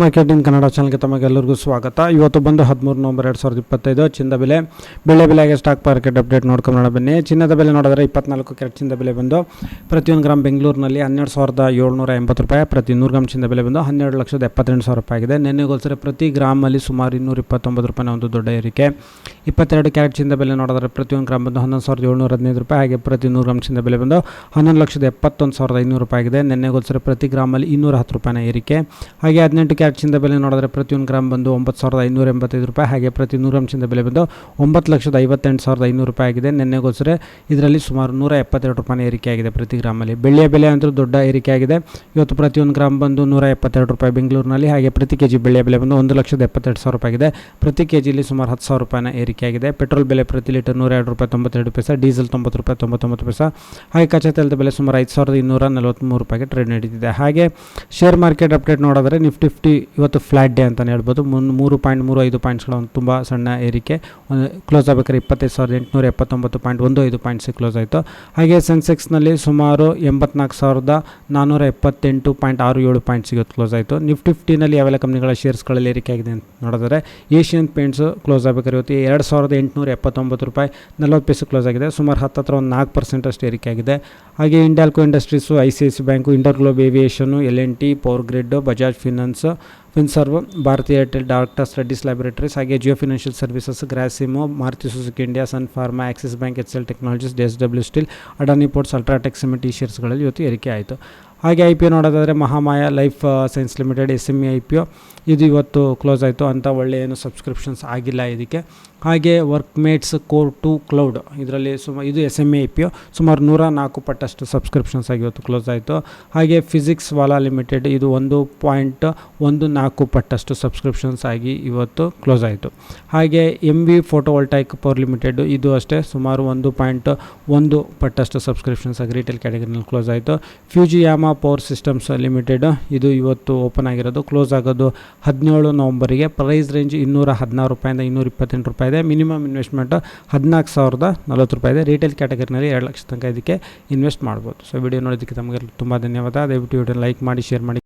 Marketing Kannada ಚಾನಲ್ಗೆ ತಮಗೆಲ್ಲರಿಗೂ ಸ್ವಾಗತ. ಇವತ್ತು ಬಂದು ಹದಿಮೂರು ನವಂಬರ್ ಎರಡು ಸಾವಿರದ ಇಪ್ಪತ್ತೈದು, ಚಿನ್ನದ ಬೆಲೆ. ಬೆಳೆ ಬೆಲೆಗೆ ಸ್ಟಾಕ್ ಮಾರ್ಕೆಟ್ ಅಪ್ಡೇಟ್ ನೋಡ್ಕೊಂಡು ಬನ್ನಿ. ಚಿನ್ನದ ಬೆಲೆ ನೋಡಿದ್ರೆ ಇಪ್ಪತ್ನಾಲ್ಕು ಕ್ಯಾರೆಟ್ ಚಿನ್ನದ ಬೆಲೆ ಬಂದು, ಪ್ರತಿಯೊಂದು ಗ್ರಾಮ್ ಬೆಂಗಳೂರಿನಲ್ಲಿ ಹನ್ನೆರಡು ಸಾವಿರದ ಏಳ್ನೂರ ಎಂಬತ್ತು ರೂಪಾಯಿ, ಪ್ರತಿ ನೂರು ಗ್ರಾಮ್ ಚಿನ್ನದ ಬೆಲೆ ಬಂದು ಹನ್ನೆರಡು ಲಕ್ಷದ ಎಪ್ಪತ್ತೆಂಟು ಸಾವಿರ ರೂಪಾಯಿ ಆಗಿದೆ. ನಿನ್ನೆಗೋಸ್ಕರ ಪ್ರತಿ ಗ್ರಾಮಲ್ಲಿ ಸುಮಾರು ಇನ್ನೂರ ಇಪ್ಪತ್ತೊಂಬತ್ತು ರೂಪಾಯಿನ ಒಂದು ದೊಡ್ಡ ಏರಿಕೆ. ಇಪ್ಪತ್ತೆರಡು ಕ್ಯಾರೆಟ್ ಚಿನ್ನದ ಬೆಲೆ ನೋಡಿದ್ರೆ ಪ್ರತಿಯೊಂದು ಗ್ರಾಮ್ ಬಂದು ಹನ್ನೊಂದು ಸಾವಿರದ ಏಳ್ನೂರ ಹದಿನೈದು ರೂಪಾಯಿ, ಹಾಗೆ ಪ್ರತಿ ನೂರು ಗ್ರಾಮ್ ಚಿನ್ನದ ಬೆಲೆ ಬಂದು ಹನ್ನೊಂದು ಲಕ್ಷದ ಎಪ್ಪತ್ತೊಂದು ಸಾವಿರದ ಐನೂರು ರೂಪಾಯಿ ಆಗಿದೆ. ನಿನ್ನೆಗೋಸ್ಕರ ಪ್ರತಿ ಗ್ರಾಮಲ್ಲಿ ಇನ್ನೂರ ಹತ್ತು ರೂಪಾಯಿನ ಏರಿಕೆ. ಹಾಗೆ ಹದಿನೆಂಟು ಕ್ಯಾರೆಟ್ ಚಿನ್ನದ ಬೆಲೆ ನೋಡಿದ್ರೆ ಪ್ರತಿಯೊಂದು ಗ್ರಾಮ್ ಬಂದು ಒಂಬತ್ತು ಸಾವಿರದ ಐನೂರ ಎಂಬತ್ತೈದು ರೂಪಾಯಿ. ಹಾಗೆ ಪ್ರತಿ ನೂರು ಗ್ರಾಮ್ ಚಿನ್ನದ ಬೆಲೆ ಬಂದು ಒಂಬತ್ತು ಲಕ್ಷದ ಐವತ್ತೆಂಟು ಸಾವಿರದ ಐನೂರು ರೂಪಾಯಿ ಆಗಿದೆ. ನಿನ್ನೆಗೋಸ್ಕರ ಇದರಲ್ಲಿ ಸುಮಾರು ನೂರ ಎಪ್ಪತ್ತೆರಡು ರೂಪಾಯಿ ಏರಿಕೆ ಆಗಿದೆ ಪ್ರತಿ ಗ್ರಾಮಲ್ಲಿ. ಬೆಳ್ಳಿಯ ಬೆಲೆ ಅಂತೂ ದೊಡ್ಡ ಏರಿಕೆ ಆಗಿದೆ. ಇವತ್ತು ಪ್ರತಿಯೊಂದು ಗ್ರಾಮ್ ಬಂದು ನೂರ ಎಪ್ಪತ್ತೆರಡು ರೂಪಾಯಿ ಬೆಂಗಳೂರಿನಲ್ಲಿ. ಹಾಗೆ ಪ್ರತಿ ಕೆ ಜಿ ಬೆಳ್ಳಿಯ ಬೆಲೆ ಬಂದು ಒಂದು ಲಕ್ಷದ ಎಪ್ಪತ್ತೆರಡು ಸಾವಿರ ರೂಪಾಯಿ ಆಗಿದೆ. ಪ್ರತಿ ಕೆ ಜಿಲಿ ಸುಮಾರು ಹತ್ತು ಸಾವಿರ ರೂಪಾಯಿನ ಏರಿಕೆ ಆಗಿದೆ. ಪೆಟ್ರೋಲ್ ಬೆಲೆ ಪ್ರತಿ ಲೀಟರ್ ನೂರ ಎರಡು ರೂಪಾಯಿ ತೊಂಬತ್ತೆರಡು ಪೈಸೆ, ಡೀಸೆಲ್ ತೊಂಬತ್ತು ರೂಪಾಯಿ ತೊಂಬತ್ತೊಂಬತ್ತು ಪೈಸೆ. ಹಾಗೆ ಕಚ್ಚಾ ತೈಲದ ಬೆಲೆ ಸುಮಾರು ಐದು ಸಾವಿರದ ಇನ್ನೂರ ನಲವತ್ತ್ಮೂರು ರೂಪಾಯಿಗೆ ಟ್ರೇಡ್ ನಡೀತಿದೆ. ಹಾಗೆ ಶೇರ್ ಮಾರ್ಕೆಟ್ ಅಪ್ಡೇಟ್ ನೋಡಿದ್ರೆ ನಿಫ್ಟಿ ಫಿಫ್ಟಿ ಇವತ್ತು ಫ್ಲಾಟ್ ಡೇ ಅಂತಲೇ ಹೇಳ್ಬೋದು. ಮುನ್ ಮೂರು ಪಾಯಿಂಟ್ ಮೂರು ಐದು ಪಾಯಿಂಟ್ಸ್ಗಳ ಒಂದು ತುಂಬ ಸಣ್ಣ ಏರಿಕೆ. ಒಂದು ಕ್ಲೋಸ್ ಆಗಬೇಕಾದ್ರೆ ಇಪ್ಪತ್ತೈದು ಸಾವಿರದ ಎಂಟುನೂರ ಎಪ್ಪತ್ತೊಂಬತ್ತು ಪಾಯಿಂಟ್ ಒಂದು ಐದು ಪಾಯಿಂಟ್ಸ್ ಕ್ಲೋಸ್ ಆಯಿತು. ಹಾಗೆ ಸೆನ್ಸೆಕ್ಸ್ನಲ್ಲಿ ಸುಮಾರು ಎಂಬತ್ನಾಲ್ಕು ಸಾವಿರದ ನಾನ್ನೂರ ಎಪ್ಪತ್ತೆಂಟು ಪಾಯಿಂಟ್ ಆರು ಏಳು ಪಾಯಿಂಟ್ಸಿಗೆ ಕ್ಲೋಸ್ ಆಯಿತು. ನಿಫ್ಟಿ ಫಿಫ್ಟಿನಲ್ಲಿ ಯಾವೆಲ್ಲ ಕಂಪ್ನಿಗಳ ಶೇರ್ಸ್ಗಳಲ್ಲಿ ಏರಿಕೆ ಆಗಿದೆ ಅಂತ ನೋಡಿದ್ರೆ ಏಷ್ಯನ್ ಪೇಂಟ್ಸು ಕ್ಲೋಸ್ ಆಗಬೇಕಾದ್ರೆ ಇವತ್ತು ಎರಡು ಸಾವಿರದ ಎಂಟುನೂರ ಎಪ್ಪತ್ತೊಂಬತ್ತು ರೂಪಾಯಿ ನಲ್ವತ್ತು ಪೈಸೆ ಕ್ಲೋಸ್ ಆಗಿದೆ. ಸುಮಾರು ಹತ್ತತ್ರ ಒಂದು ನಾಲ್ಕು ಪರ್ಸೆಂಟ್ ಅಷ್ಟು ಏರಿಕೆ ಆಗಿದೆ. ಹಾಗೆ Hindalco industries, I C I C bank inter globe aviation, L N T, power grid Bajaj finance finserv Bharatiya Airtel doctor's Reddy's laboratories ಹಾಗೆ Jio financial services, ಗ್ರಾಸಿಮೋ, Maruti Suzuki, India Sun Pharma, Axis bank H L technologies, D S W steel, Adani ports, UltraTech cement ಈ ಶೇರ್ಸ್ಗಳಲ್ಲಿ ಇವತ್ತು ಏರಿಕೆ ಆಯಿತು. ಹಾಗೆ I P O ನೋಡೋದಾದರೆ Mahamaya life science limited, S M E I P O ಇದು ಇವತ್ತು close ಆಯಿತು. ಅಂತ ಒಳ್ಳೆಯ ಏನು ಸಬ್ಸ್ಕ್ರಿಪ್ಷನ್ಸ್ ಆಗಿಲ್ಲ ಇದಕ್ಕೆ. ಹಾಗೆ work mates core to cloud ಇದರಲ್ಲಿ ಸುಮ, ಇದು S M A I P O ಸುಮಾರು ನೂರ ನಾಲ್ಕು ಪಟ್ಟಷ್ಟು ಸಬ್ಸ್ಕ್ರಿಪ್ಷನ್ಸ್ ಆಗಿ ಇವತ್ತು ಕ್ಲೋಸ್ ಆಯಿತು. ಹಾಗೆ ಫಿಸಿಕ್ಸ್ ವಾಲಾ ಲಿಮಿಟೆಡ್ ಇದು ಒಂದು ಪಾಯಿಂಟ್ ಒಂದು ನಾಲ್ಕು ಪಟ್ಟಷ್ಟು ಸಬ್ಸ್ಕ್ರಿಪ್ಷನ್ಸ್ ಆಗಿ ಇವತ್ತು ಕ್ಲೋಸ್ ಆಯಿತು. ಹಾಗೆ M V photovoltaic power limited ಇದು ಅಷ್ಟೇ, ಸುಮಾರು ಒಂದು ಪಾಯಿಂಟ್ ಒಂದು ಪಟ್ಟಷ್ಟು ಸಬ್ಸ್ಕ್ರಿಪ್ಷನ್ಸ್ ಆಗಿ ರಿಟೇಲ್ ಕ್ಯಾಟಗರಿನಲ್ಲಿ ಕ್ಲೋಸ್ ಆಯಿತು. ಫ್ಯೂಜಿಯಾಮ ಪವರ್ ಸಿಸ್ಟಮ್ಸ್ ಲಿಮಿಟೆಡ್ ಇದು ಇವತ್ತು ಓಪನ್ ಆಗಿರೋದು. ಕ್ಲೋಸ್ ಆಗೋದು ಹದಿನೇಳು ನವಂಬರಿಗೆ. ಪ್ರೈಸ್ ರೇಂಜ್ ಇನ್ನೂರ ಹದಿನಾರು ರೂಪಾಯಿಂದ ಇನ್ನೂರ ಇಪ್ಪತ್ತೆಂಟು ರೂಪಾಯಿ ಇದೆ. ಮಿನಿಮಮ್ ಇನ್ವೆಸ್ಟ್ಮೆಂಟ್ ಹದಿನಾಲ್ಕು ಸಾವಿರದ ನಲ್ವತ್ತು ರೂಪಾಯಿ ಇದೆ. ರಿಟೇಲ್ ಕ್ಯಾಟಗರಿನಲ್ಲಿ ಎರಡು ಲಕ್ಷ ತನಕ ಇದಕ್ಕೆ ಇನ್ವೆಸ್ಟ್ ಮಾಡ್ಬೋದು. ಸೊ ವಿಡಿಯೋ ನೋಡೋದಕ್ಕೆ ತಮಗೆ ತುಂಬ ಧನ್ಯವಾದ. ದಯವಿಟ್ಟು ವಿಡಿಯೋ ಲೈಕ್ ಮಾಡಿ ಶೇರ್ ಮಾಡಿ.